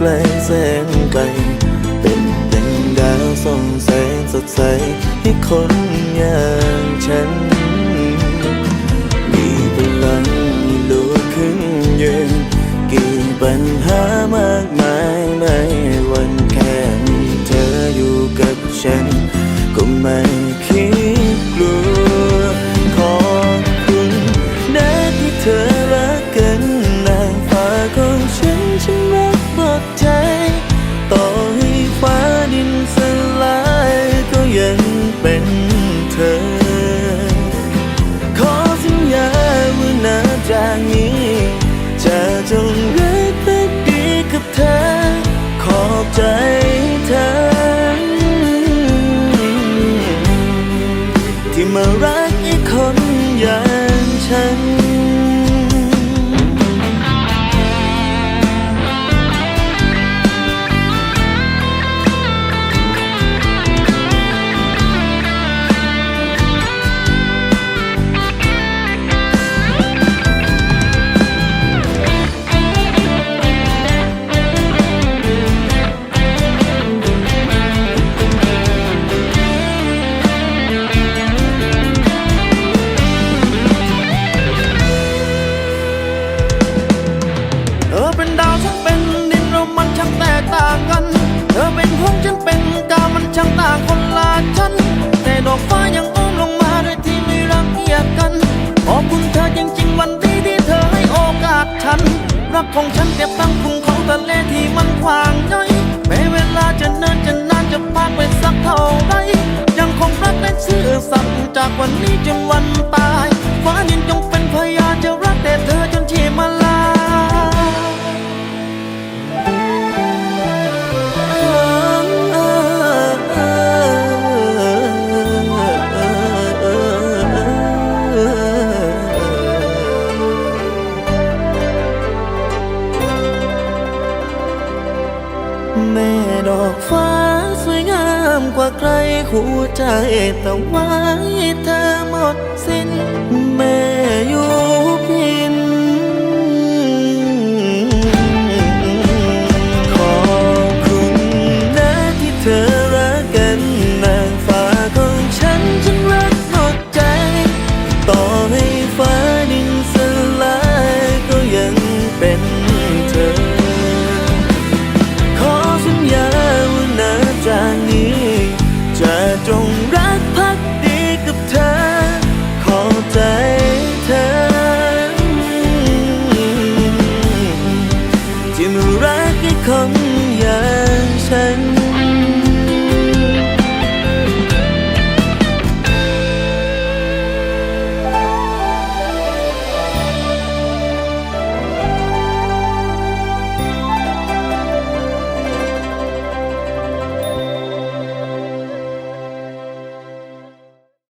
ที่ไกลแสงไกล เป็นดังดาวส่องแสงสดใส ให้คนอย่างฉัน มีพลังลุกขึ้นยืนกี่ปัญหามาก ช่างต่างคนละชั้นแต่ดอกฟ้ายังอ้อมลงมาด้วยที่ไม่รังเกียจกันขอบคุณเธอจริงๆวันนี้ที่เธอให้โอกาสฉัน รักของฉันเก็บตั้งพุงของทะเลที่มันขวางย่อยแม้เวลาจะเนินจะนานจะพากไปสักเท่าไรยังคงรักและซื่อสัตย์จากวันนี้จนวัน ว่าใครขู่ใจแต่ไว้เธอหมดสิ้นแม่อยู่เพี